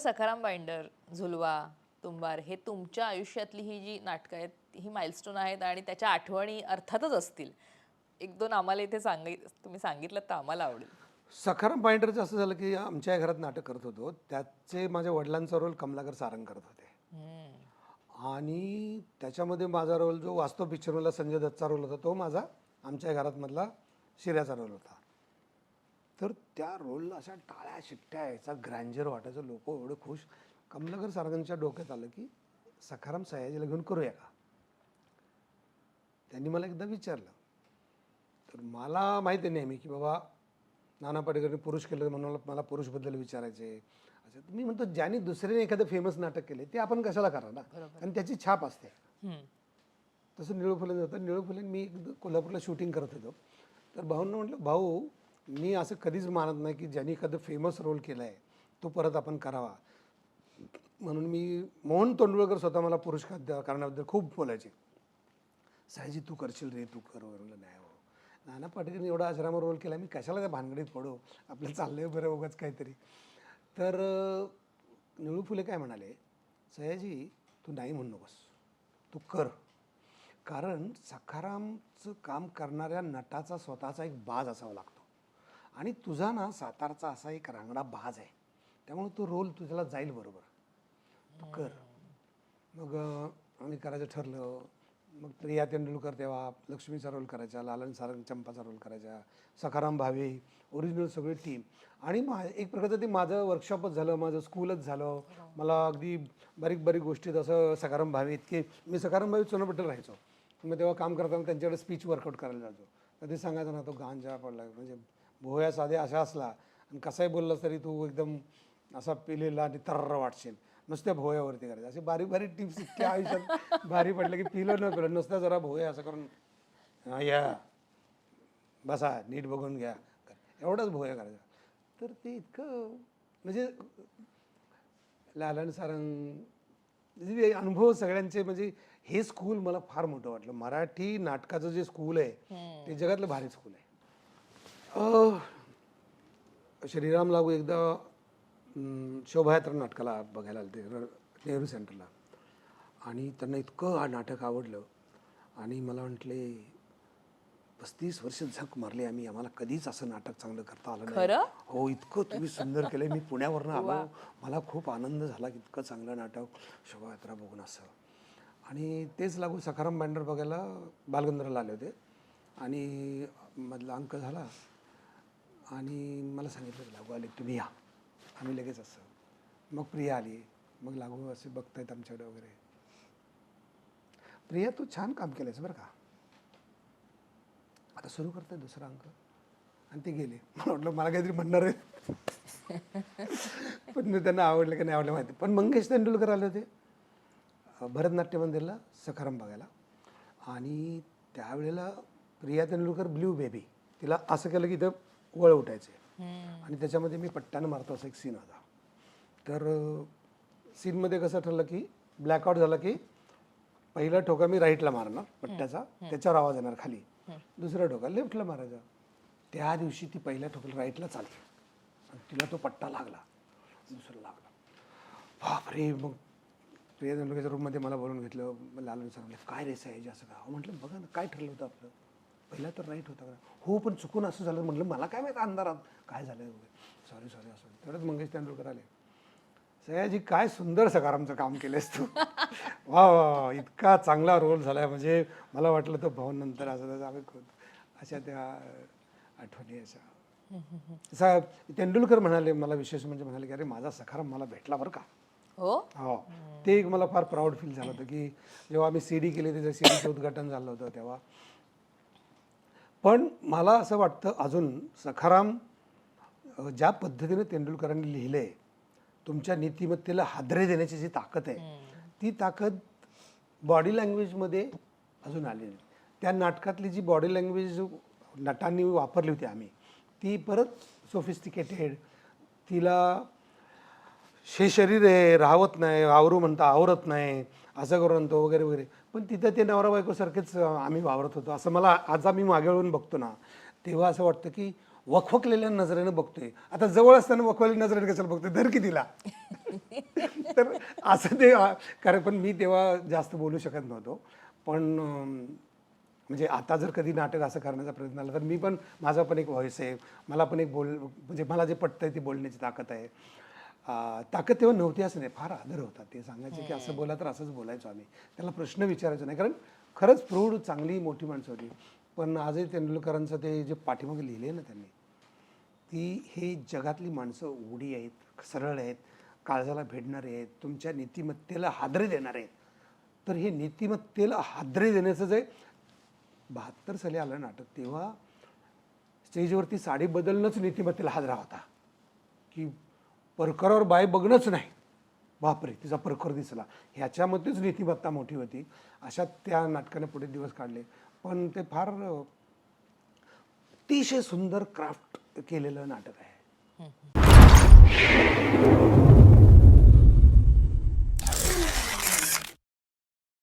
Sakharam binder झुलवा तुंबार हे तुमच्या आयुष्यातली ही जी नाटकं आहेत ही माइलस्टोन आहेत आणि त्याच्या आठवणी अर्थातच असतील. एक दोन आम्हाला इथे सांगाय तुम्ही सांगितलं तर आम्हाला आवडेल. सखाराम पाయింटरचं असं झालं की आमच्या घरात नाटक करत होतो. त्याचे माझ्या वडिलांचा रोल कमलाकर सारंग करत होते. आणि त्याच्यामध्ये माझा रोल जो वास्तव पिक्चरमधला संजय दत्तचा रोल होता तो माझा आमच्या घरात मधला शिऱ्याचा रोल होता. तर त्या रोलला अशा टाळ्या शिट्ट्या यायचा ग्रँजर वाटायचं. लोक एवढे खुश. कमलाकर सारंगांच्या डोक्यात आलं की सखाराम सयाजीला घेऊन करूया का? त्यांनी मला एकदा विचारलं. तर मला माहिती आहे नेहमी की बाबा नाना पाटेकरने पुरुष केलं म्हणून मला- पुरुषबद्दल विचारायचे. असं मी म्हणतो ज्यांनी दुसऱ्याने एखादं फेमस नाटक केले ते आपण कशाला करा ना? आणि त्याची छाप असते. तसं निळू फुले होतं निळू फुले मी एकदा कोल्हापूरला शूटिंग करत होतो. तर भाऊंना म्हटलं भाऊ मी असं कधीच मानत नाही की ज्यांनी एखादं फेमस रोल केला आहे तो परत आपण करावा. म्हणून मी मोहन तोंडुळकर स्वतः मला पुरस्कार द्या- करण्याबद्दल खूप बोलायचे. सायजी तू करशील रे तू कर म्हणलं नाही हो. नाना पाटेकरने एवढा आश्रम रोल केला मी कशाला त्या भानगडीत पडू? आपलं चाललंय बरं उगाच काहीतरी. तर निळू फुले काय म्हणाले? सयाजी तू नाही म्हणू नकोस. तू कर. कारण सखारामचं काम करणाऱ्या नटाचा स्वतःचा एक बाज असावा लागतो. आणि तुझा ना सातारचा असा एक रांगडा बाज आहे. त्यामुळे तो रोल तुझ्याला जाईल बरोबर. तू कर. मग आम्ही करायचं ठरलं. मग प्रिया तेंडुलकर तेव्हा लक्ष्मीचा रोल करायचा लालन सारंग चंपाचा रोल करायचा सखाराम भावे ओरिजिनल सगळी टीम आणि मा एक प्रकारचं ते माझं वर्कशॉपच झालं माझं स्कूलच झालं. मला अगदी बारीक बारीक गोष्टीत असं सखाराम भावे इतके मी सखाराम भावे चोनपट्टीला राहायचो. मग तेव्हा काम करताना त्यांच्याकडे स्पीच वर्कआउट करायला तर ते सांगायचं ना तो गांजा पडला म्हणजे भोया साधे अशा असला आणि कसाही बोललास तरी तू एकदम असा पिलेला आणि तर्र वाटशील. नुसत्या भोयावरती करायचं. असे बारीक बारीक टिप्स इतक्या आयुष्यात भारी पडलं की पिलं न पिलं नुसत्या जरा भोया असं करून "हा, या. बसा नीट बघून घ्या. एवढाच भोया करायचा. तर ते इतकं म्हणजे लालन सारंग म्हणजे अनुभव सगळ्यांचे म्हणजे हे स्कूल मला फार मोठं वाटलं. मराठी नाटकाचं जे स्कूल आहे ते जगातलं भारी स्कूल आहे. श्रीराम लागू एकदा शोभायात्रा नाटकाला बघायला आले ते नेहरू सेंटरला. आणि त्यांना इतकं हा नाटक आवडलं. आणि मला म्हटले पस्तीस वर्ष झक मारली आम्ही आम्हाला कधीच असं नाटक चांगलं करता आलं नाही? हो इतकं तुम्ही सुंदर केलंय. मी पुण्यावरनं आलो. मला खूप आनंद झाला की इतकं चांगलं नाटक शोभायात्रा बघून असं. आणि तेच लागू सखाराम बँडर बघायला बालगंधराला आले होते. आणि मधला अंक झाला. आणि मला सांगितलं की लागू आले तुम्ही या. आम्ही लगेच असं मग प्रिया आली. मग लागू असे बघतायत आमच्याकडे वगैरे. प्रिया तू छान काम केलंयस बरं का? आता सुरू करतोय दुसरा अंक. आणि ते गेले. मला वाटलं मला काहीतरी म्हणणार आहे. पण मी त्यांना आवडलं की नाही आवडलं माहिती. पण मंगेश तेंडुलकर आले होते. भरतनाट्य मंदिरला सखाराम बघायला. आणि त्यावेळेला प्रिया तेंडुलकर ब्ल्यू बेबी. तिला असं केलं की इथं वळ उठायचे आणि त्याच्यामध्ये मी पट्ट्यानं मारतो असा एक सीन होता तर सीनमध्ये कसं ठरलं की ब्लॅकआउट झाला की पहिला ठोका मी राईटला मारणार पट्ट्याचा. त्याच्यावर आवाज येणार खाली. दुसरा ठोका लेफ्टला मारायचा. त्या दिवशी ती पहिल्या ठोक्याला राईटला चालली. आणि तिला तो पट्टा लागला. दुसरा लागला. बापरे मग प्रिया तेंडुलकरच्या रूममध्ये मला बोलून घेतलं. मग लालू सर म्हणले काय रे साहेब असं का? म्हटलं बघा ना काय ठरलं होतं आपलं? पहिला तर राईट होता हो पण चुकून असं झालं. म्हटलं मला काय माहिती अंधारात काय झालं वगैरे. सॉरी सॉरी असं तेवढंच मंगेश तेंडुलकर आले. सयाजी काय सुंदर सकारामचं काम केलंस तू. वा वा इतका चांगला रोल झालाय. म्हणजे मला वाटलं तो भाऊ नंतर असं खूप अशा त्या आठवणी अशा. असा तेंडुलकर म्हणाले मला विशेष म्हणजे म्हणाले की अरे माझा सखाराम मला भेटला बरं का. हो? हो. ते एक मला फार प्राऊड फील झालं होतं की जेव्हा आम्ही सी डी केली त्याचं सी डीचं उद्घाटन झालं होतं तेव्हा. पण मला असं वाटतं अजून सखाराम ज्या पद्धतीने तेंडुलकरांनी लिहिलंय तुमच्या नीतिमत्तेला हादरे देण्याची जी ताकद आहे ती ताकद बॉडी लँग्वेजमध्ये अजून आली नाही. त्या नाटकातली जी बॉडी लँग्वेज नटांनी वापरली होती आम्ही ती परत सोफिस्टिकेटेड तिला हे शरीर आहे राहवत नाही आवरू म्हणता आवरत नाही असं करून म्हणतो वगैरे वगैरे. पण तिथं ते नवरा बायकोसारखेच आम्ही वावरत होतो. असं मला आज आम्ही मागे वळून बघतो ना तेव्हा असं वाटतं की वखवकलेल्या नजरेनं बघतोय. आता जवळ असताना वखवलेल्या नजरेनं कशाला बघतोय? धर की तिला. तर असं ते कारण पण मी तेव्हा जास्त बोलू शकत नव्हतो. पण म्हणजे आता जर कधी नाटक असं करण्याचा प्रयत्न झाला तर मी पण माझा पण एक व्हॉइस आहे. मला पण एक बोल म्हणजे मला जे पटतंय ती बोलण्याची ताकद आहे. ताकद तेव्हा नव्हती असं नाही फार आदर होता. ते सांगायचे की असं बोला तर असंच बोलायचो आम्ही. त्याला प्रश्न विचारायचो नाही कारण खरंच प्रौढ चांगली मोठी माणसं होती. पण आजही तेंडुलकरांचं ते जे पाठीमागे लिहिले ना त्यांनी ती हे जगातली माणसं उघडी आहेत सरळ आहेत काळजाला भेटणारे आहेत तुमच्या नीतिमत्तेला हादरे देणारे आहेत. तर हे नीतिमत्तेला हादरे देण्याचं जे बहात्तर साली आलं नाटक तेव्हा स्टेजवरती साडी बदलणंच नीतिमत्तेला हादरा होता. की परकरावर बाय बघणंच नाही. बापरे तिचा परकर दिसला. ह्याच्यामध्येच नीतिमत्ता मोठी होती. अशा त्या नाटकाने पुढे दिवस काढले. पण ते फार अतिशय सुंदर क्राफ्ट केलेलं नाटक आहे.